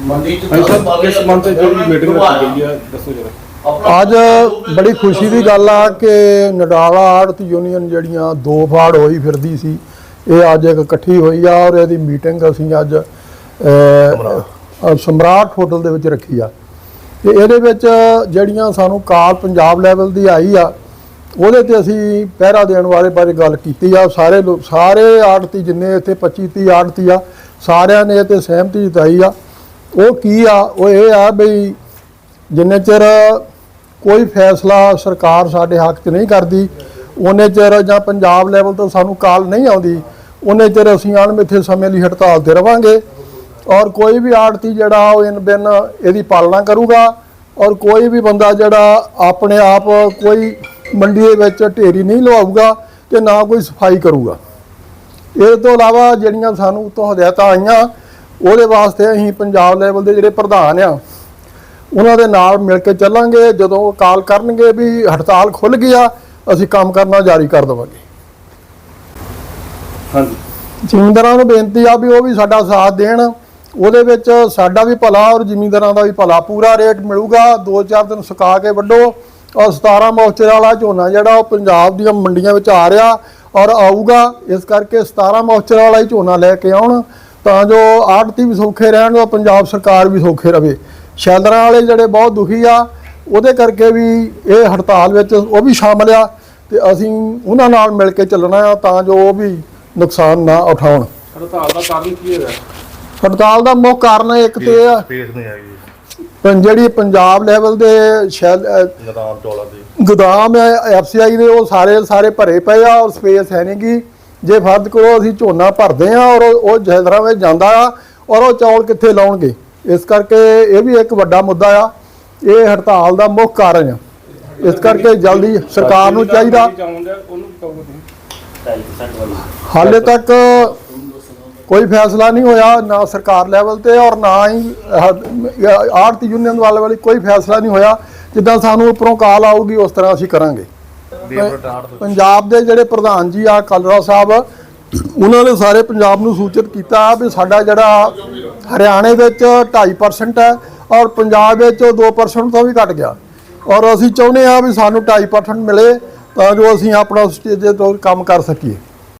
ਮੰਡੀ ਚ ਹਾਂਜੀ ਸਰ ਕਿਸ ਵਾਲੇ ਮੰਥ ਤੇ ਜਿਹੜੀ ਮੀਟਿੰਗ ਰੱਖੀ ਗਈ ਹੈ ਦੱਸੋ ਜਰਾ। ਅੱਜ ਬੜੀ ਖੁਸ਼ੀ ਦੀ ਗੱਲ ਆ ਕਿ ਨਡਾਲਾ ਆੜਤ ਯੂਨੀਅਨ ਜਿਹੜੀਆਂ ਦੋ ਫਾੜ ਹੋਈ ਫਿਰਦੀ ਸੀ ਇਹ ਅੱਜ ਇੱਕ ਇਕੱਠੀ ਹੋਈ ਆ ਔਰ ਇਹਦੀ ਮੀਟਿੰਗ ਅਸੀਂ ਅੱਜ ਸਮਰਾਟ। ਹੋਟਲ ਦੇ ਵਿੱਚ ਰੱਖੀ ਆ। ਤੇ ਇਹਦੇ ਵਿੱਚ ਜਿਹੜੀਆਂ ਸਾਨੂੰ ਕਾਲ ਪੰਜਾਬ ਲੈਵਲ ਦੀ ਆਈ ਆ ਉਹਦੇ ਤੇ ਅਸੀਂ ਪਹਿਰਾ ਦੇਣ ਵਾਲੇ ਬਾਰੇ ਗੱਲ ਕੀਤੀ ਆ। ਸਾਰੇ ਲੋਕ ਸਾਰੇ ਆੜਤੀ ਜਿੰਨੇ ਇੱਥੇ 25 30 ਆੜਤੀ ਆ ਸਾਰਿਆਂ ਨੇ ਇਹ ਤੇ ਸਹਿਮਤੀ ਜਤਾਈ ਆ ਉਹ ਕੀ ਆ? ਉਹ ਇਹ ਆ ਬਈ ਜਿੰਨੇ ਚਿਰ ਕੋਈ ਫੈਸਲਾ ਸਰਕਾਰ ਸਾਡੇ ਹੱਕ 'ਚ ਨਹੀਂ ਕਰਦੀ, ਉਹਨੇ ਚਿਰ ਜਾਂ ਪੰਜਾਬ ਲੈਵਲ ਤੋਂ ਸਾਨੂੰ ਕਾਲ ਨਹੀਂ ਆਉਂਦੀ, ਉਹਨੇ ਚਿਰ ਅਸੀਂ ਅਣਮਿੱਥੇ ਸਮੇਂ ਲਈ ਹੜਤਾਲ ਤੇ ਰਵਾਂਗੇ ਔਰ ਕੋਈ ਵੀ ਆੜਤੀ ਜਿਹੜਾ ਉਹ ਇਨ ਬਿਨ ਇਹਦੀ ਪਾਲਣਾ ਕਰੂਗਾ ਔਰ ਕੋਈ ਵੀ ਬੰਦਾ ਜਿਹੜਾ ਆਪਣੇ ਆਪ ਕੋਈ ਮੰਡੀ ਦੇ ਵਿੱਚ ਢੇਰੀ ਨਹੀਂ ਲਵਾਊਗਾ ਤੇ ਨਾ ਕੋਈ ਸਫ਼ਾਈ ਕਰੂਗਾ। ਇਹ ਤੋਂ ਇਲਾਵਾ ਜਿਹੜੀਆਂ ਸਾਨੂੰ ਉੱਤੋਂ ਹਦਾਇਤਾਂ ਆਈਆਂ ਉਹਦੇ ਵਾਸਤੇ ਅਸੀਂ ਪੰਜਾਬ ਲੈਵਲ ਦੇ ਜਿਹੜੇ ਪ੍ਰਧਾਨ ਆ ਉਹਨਾਂ ਦੇ ਨਾਲ ਮਿਲ ਕੇ ਚੱਲਾਂਗੇ ਜਦੋਂ ਉਹ ਕਾਲ ਕਰਨਗੇ ਵੀ ਹੜਤਾਲ ਖੁੱਲ ਗਿਆ ਅਸੀਂ ਕੰਮ ਕਰਨਾ ਜਾਰੀ ਕਰ ਦੇਵਾਂਗੇ। ਹਾਂਜੀ। ਜ਼ਿਮੀਂਦਾਰਾਂ ਨੂੰ ਬੇਨਤੀ ਆ ਵੀ ਉਹ ਵੀ ਸਾਡਾ ਸਾਥ ਦੇਣ ਉਹਦੇ ਵਿੱਚ ਸਾਡਾ ਵੀ ਭਲਾ ਔਰ ਜ਼ਿਮੀਂਦਾਰਾਂ ਦਾ ਵੀ ਭਲਾ ਪੂਰਾ ਰੇਟ ਮਿਲੂਗਾ 2-4 ਦਿਨ ਸੁਕਾ ਕੇ ਵੱਢੋ ਔਰ 17 ਮੋਚਰ ਵਾਲਾ ਝੋਨਾ ਜਿਹੜਾ ਉਹ ਪੰਜਾਬ ਦੀਆਂ ਮੰਡੀਆਂ ਵਿੱਚ ਆ ਰਿਹਾ ਔਰ ਆਊਗਾ ਇਸ ਕਰਕੇ 17 ਮੋਚਰ ਵਾਲਾ ਹੀ ਝੋਨਾ ਲੈ ਕੇ ਆਉਣ ਤਾਂ ਜੋ ਆੜਤੀ ਵੀ ਸੌਖੇ ਰਹਿਣ ਔਰ ਪੰਜਾਬ ਸਰਕਾਰ ਵੀ ਸੌਖੇ ਰਵੇ। ਸ਼ੈਲਰਾਂ ਵਾਲੇ ਜਿਹੜੇ ਬਹੁਤ ਦੁਖੀ ਆ ਉਹਦੇ ਕਰਕੇ ਵੀ ਇਹ ਹੜਤਾਲ ਵਿੱਚ ਉਹ ਵੀ ਸ਼ਾਮਲ ਆ ਤੇ ਅਸੀਂ ਉਹਨਾਂ ਨਾਲ ਮਿਲ ਕੇ ਚੱਲਣਾ ਆ ਤਾਂ ਜੋ ਉਹ ਵੀ ਨੁਕਸਾਨ ਨਾ ਉਠਾਉਣ। ਹੜਤਾਲ ਦਾ ਕਾਰਨ ਕੀ ਹੈਗਾ? ਹੜਤਾਲ ਦਾ ਮੁੱਖ ਕਾਰਨ ਇੱਕ ਤੇ ਇਹ ਆ ਸਪੇਸ ਨਹੀਂ ਹੈਗੀ। ਪੰ- ਜਿਹੜੀ ਪੰਜਾਬ ਲੈਵਲ ਦੇ ਸ਼ੈਲ ਗਦਾਮ ਚੌਲਾਂ ਦੀ। ਗੋਦਾਮ ਹੈ ਐਫਸੀਆਈ ਦੇ ਉਹ ਸਾਰੇ ਸਾਰੇ ਭਰੇ ਪਏ ਆ ਔਰ ਸਪੇਸ ਹੈ ਨਹੀਂਗੀ ਜੇ ਫਰਦ ਕਰੋ ਅਸੀਂ ਝੋਨਾ ਭਰਦੇ ਆ ਔਰ ਉਹ ਜੈਦਰਾਂ ਵਿੱਚ ਜਾਂਦਾ ਆ ਔਰ ਉਹ ਚੌਲ ਕਿੱਥੇ ਲਾਉਣਗੇ? ਇਸ ਕਰਕੇ ਇਹ ਵੀ ਇੱਕ ਵੱਡਾ ਮੁੱਦਾ ਆ। ਇਹ ਹੜਤਾਲ ਦਾ ਮੁੱਖ ਕਾਰਨ ਆ। ਇਸ ਕਰਕੇ ਜਲਦੀ ਸਰਕਾਰ ਨੂੰ ਚਾਹੀਦਾ ਹਾਲੇ ਤੱਕ ਕੋਈ ਫੈਸਲਾ ਨਹੀਂ ਹੋਇਆ ਨਾ ਸਰਕਾਰ ਲੈਵਲ ਤੇ ਔਰ ਨਾ ਹੀ ਆੜਤੀ ਯੂਨੀਅਨ ਵਾਲੇ ਵਾਲੀ ਕੋਈ ਫੈਸਲਾ ਨਹੀਂ ਹੋਇਆ। ਜਿੱਦਾਂ ਸਾਨੂੰ ਉੱਪਰੋਂ ਕਾਲ ਆਊਗੀ ਉਸ ਤਰ੍ਹਾਂ ਅਸੀਂ ਕਰਾਂਗੇ। ਪੰਜਾਬ ਦੇ ਜਿਹੜੇ ਪ੍ਰਧਾਨ ਜੀ ਆ, ਕਲਰਾ ਸਾਹਿਬ, ਉਹਨਾਂ ਨੇ ਸਾਰੇ ਪੰਜਾਬ ਨੂੰ ਸੂਚਿਤ ਕੀਤਾ ਵੀ ਸਾਡਾ ਜਿਹੜਾ ਹਰਿਆਣੇ ਵਿੱਚ 2.5% ਹੈ ਔਰ ਪੰਜਾਬ ਵਿੱਚ ਉਹ 2% ਤੋਂ ਵੀ ਘਟ ਗਿਆ। ਔਰ ਅਸੀਂ ਚਾਹੁੰਦੇ ਆ ਵੀ ਸਾਨੂੰ 2.5% ਮਿਲੇ ਤਾਂ ਜੋ ਅਸੀਂ ਆਪਣਾ ਸਟੇਜ ਤੋਂ ਕੰਮ ਕਰ ਸਕੀਏ।